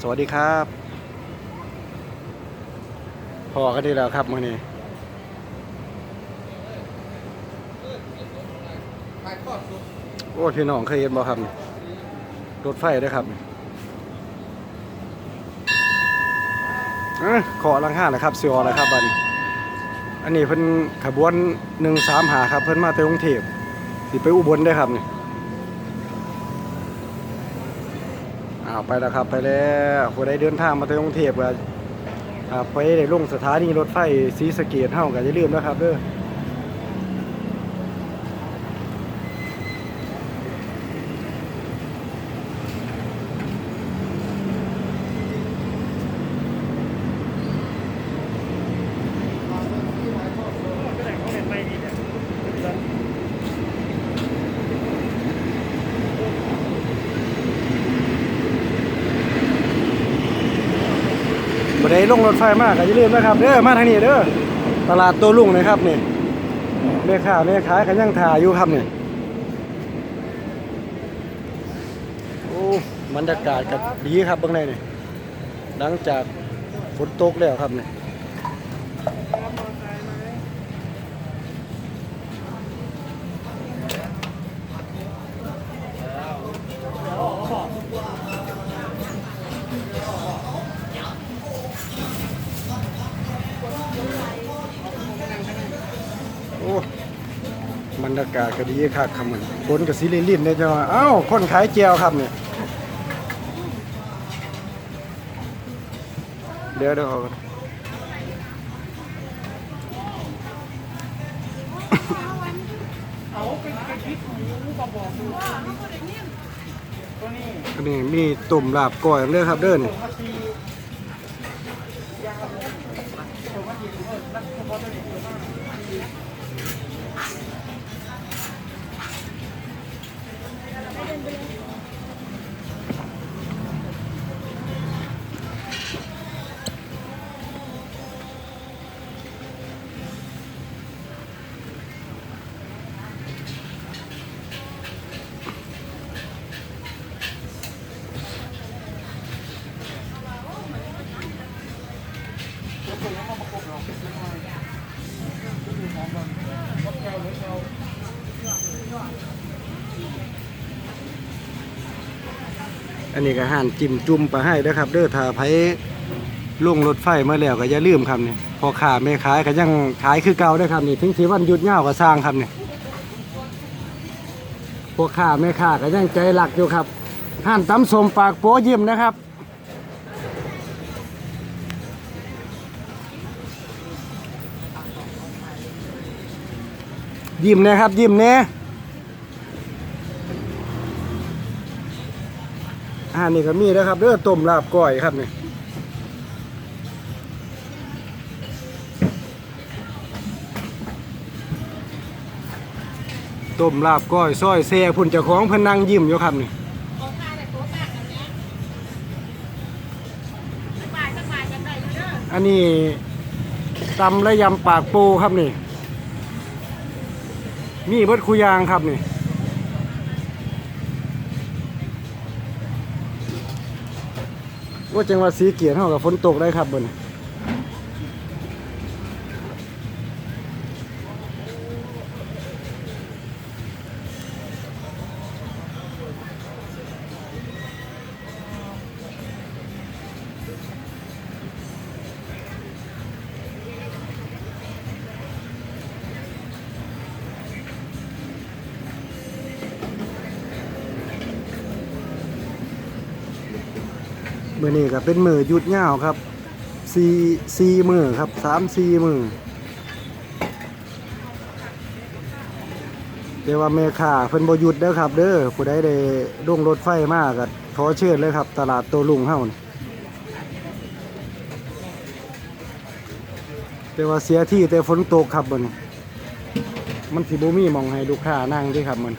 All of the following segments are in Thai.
สวัสดีครับพอกันดีแล้วครับมื่อนี้โอ้พี่น้องเคยเห็นบ่ครับรถไฟด้อครับอขอลังห้านะครับเสียวนะครับบันอันนี้เพิ่นขบวนหนึ่งสามหาครับ เพิ่นมาจากกรุงเทพสิไปอุบลได้ครับนี่าวไปแล้วครับไปแล้วผมได้เดินทางมาที่กรุงเทพก็อ่าไปได้ลงสถานีรถไฟศรีสะเกษเท่าก็อย่าลืมนะครับเด้อ บ่ได้ลงรถไฟมากก็อย่าลืมนะครับเด้อมาทางนี้เด้อตลาดโตัวลุงนะครับนี่แม่ค้าแม่ขายก็ยังถ่ายอยู่ครับนี่โอ้บรรยากาศก็ดีครับเบื้องในนี่หลังจากฝนตกแล้วครับนี่ บรรยากาศก็ดีครับครับมันฝนก็สิลิ่นๆเด้จังว่าเอ้าคนขายแจวครับนี่เดี๋ยวเดี๋ยวเอาก่อนเอาเป็นกระพริบหมูกระบอกดูตัวนี้อันนี้มีตุ่มลาบก้อยเด้อครับเด้อนี่ อันนี้ก็ห่านจิ้มจุ่มไปให้เด้อครับ เด้อถ้าไผลงรถไฟมาแล้วก็อย่าลืมครับนี่พอขาแม่ขายก็ยังขายคือเก่าด้อครับนี่ถึงสิวันหยุดยาก็สร้างครับนี่พวกข้าแม่ค้าก็ยังใจหลักอยู่ครับห่านตำสมปากโป้ยิ้มนะครับ ยิ้มนะครับยิ้มเน่อารนี่ก็มีนะครับเด้อต้มลาบก้อยครับนี่ต้มลาบก้อยซอยแซ่พุ่นเจ้าของพนังยิ้มอยู่ครับนี่อันนี้ตำและยำปากปูครับนี่ มีเบิดคุยางครับนี่ ว่าจังหวัดสีเกียรติเท่ากับฝนตกได้ครับบน มือนี้ก็เป็นมือหยุดยาครับสี่สี่มือครับสามสี่มือเดี๋ยวว่าแม่ค้าเพิ่นบ่หยุดเด้อครับ เด้อผู้ใดได้ลงรถไฟมาก็ขอเชิญเลยครับ ตลาดโตลุงเฮานี่แต่ว่าเสียที่แต่ฝนตกครับบดนมันสิบ่มีหมองให้ลูกค้านั่งด้วยครับมัน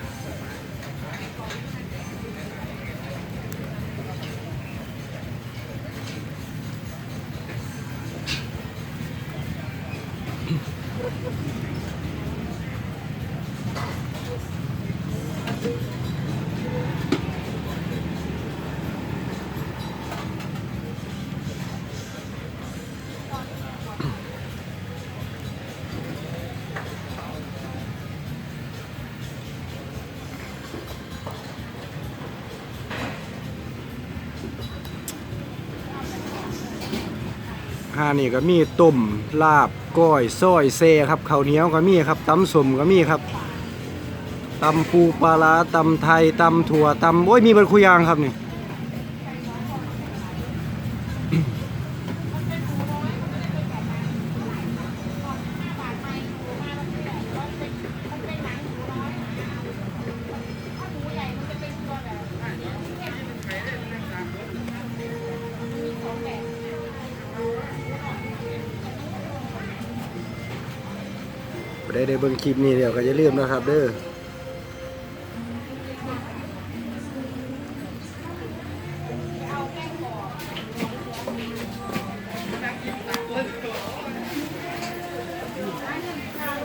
หานี่ก็มีต้มลาบก้อยซอยเซครับข้าวเหนียวก็มีครับตำสมก็มีครับตำปูปลาร้าตำไทยตำถั่วตำโอ้ยมีเบรคุยางครับนี่ ได้ได้เบิ่งคลิปนี้เดี๋ยวก็จะลืมนะครับ เด้อ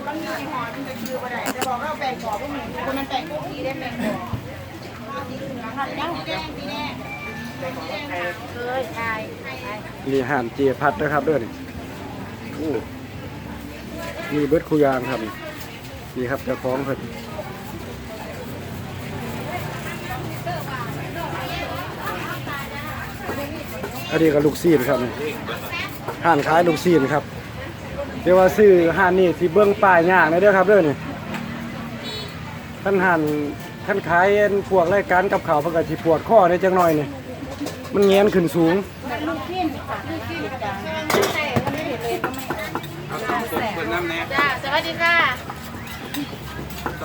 มันมีหอมันจะคือบ่ได้จะบอกว่าแบ่งกรอบพวกมึงคนมันแบ่งพวกนี้ได้แบ่งกรอบสีเหลืองค่ะสีแดงสีแดงสีแดงเคยใช่นี่ห่านเจียพัดนะครับเด้อนี่โอ้ มีเบิดคุยางครับนี่ครับเจ้าของเพิ่นอันนี้ก็ลูกซีนครับห่านขายลูกซีนครับ เดี๋ยวว่าซื้อห่านนี่ที่เบื้องป้ายย่างนะเด้อครับเด้อนี่ท่านห่านท่านขายพวกรายการกับข่าวเพิ่นก็สิปวดข้อได้จังหน่อยนี่มันแงนขึ้นสูง ลูกชิ้นค่ะลูกชิ้นจ้ะใช่ก็ไม่เห็นเลยก็ไม่เอาจ้าส วัสดีค่ะ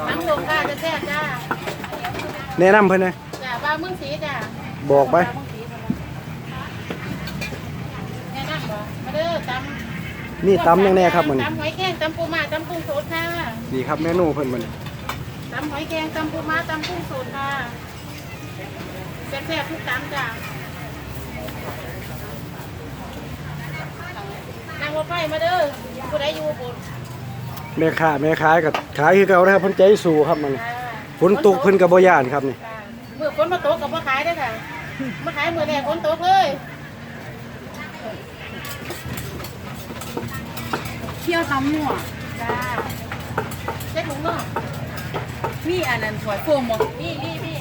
น้ำลงค่ะจะแซ่บจ้าแนะนำเพิ่นนะจ้าบ้ามึงสีจ้าบอกไปแนะนำบ่มาเด้อตำนี่ตำยังแน่ครับมันตำหอยแครงตำปูม้าตำกุ้งสดค่ะนี่ครับเมนูเพิ่นมันตำหอยแครงตำปูม้าตำกุ้งสดค่ะแซ่บๆทุกตำจ้านั่งรถไฟมาเด้อผู้ใดอยู่บน แม่ค้าแม่ขายก็ขายคือเก่านะครับเพิ่นใจสู้ครับมันฝนตกเพิ่นก็บ่ย่านครับนี่จ้ามือฝนมาตกกับมาขายได้อค่ะมาขายมือแรกฝนตกเลยเที่ยวตำหัวจ้าเช็ดถุงเนาะนี่อันนั้นถวยโฟมบ่นี่นี่นี่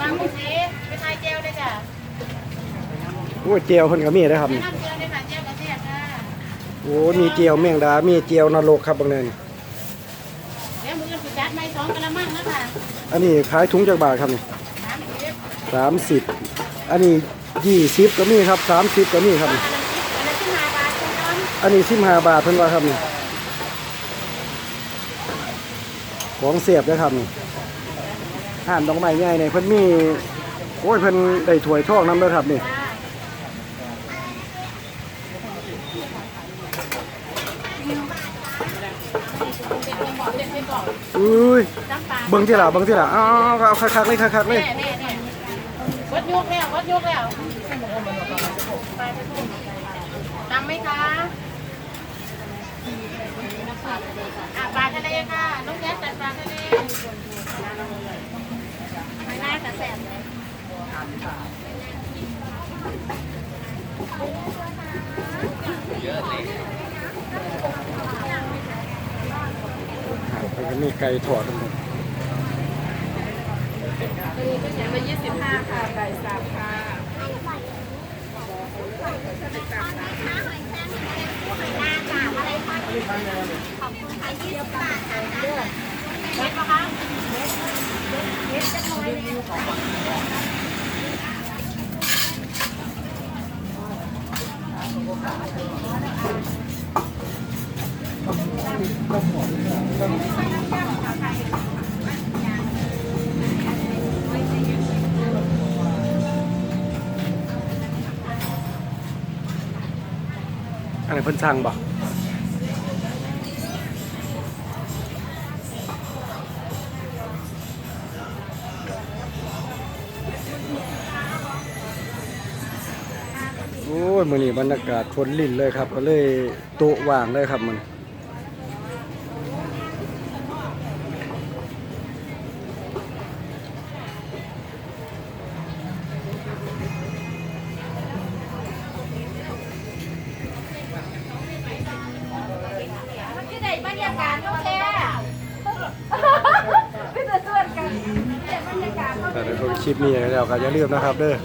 บางมุ้งสีไปทายเจลเลยจ้ะ โอ้เจียวเพิ่นก็มีนะครับแนะนี่นำเจลเโอ้มีเจียวแมงดา มีเจียวนรกครับบางเนินเดี๋ยวมือจะสิจัดไม้สองกระมังนะคะอันนี้ขายถุงจักบาทครับนี่สามสิบ30อันนี้20ก็มีครับ30ก็มีครับนี่อันนั้นที่มาบาทคุณน้องอันนี้15บาทเพิ่นว่าครับนี่ของเสียบนะครับนี่ห่านดอกไม้ใหญ่เนี่ยเพิ่นมีโอ้ยเพิ่นได้ถ้วยทองนำเด้อครับนี่ จ้าเด็กเป็นบอกเด็กเป็นบ อุ้ยน้ำปลาเบิ่งที่ละเบิ่งที่ละอ้าวเอาคักๆเลยคักๆเลยแน่แน่แน่วัดยกแล้ววัดยกแล้วไปไปพุ่งตำไหมคะอะปลาทะเลค่ะน้องแก๊สจัดปลาทะเลไม่น่าจะแสบเลยเพิ่น ก็มีไก่ทอดทั้งหมดอย่างละยี่สิบห้าค่ะไก่สามค่ะเม็ดจะคะอันนี้ เพิ่นสั่งบ่โอ้ยมื้อนี้บรรยากาศคนลิ้นเลยครับ ก็เลยโต๊ะว่างเลยครับมัน ลิปนี้แล้วก็อย่าลืมนะครับเด้อ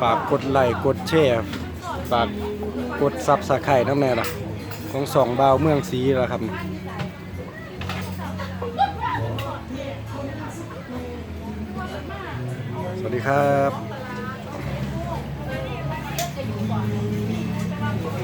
ฝากกดไลค์กดแชร์ฝากกดซับสไครต์น้ำแน่ล่ะ ของสองบาวเมืองศรีล่ะครับสวัสดีครับ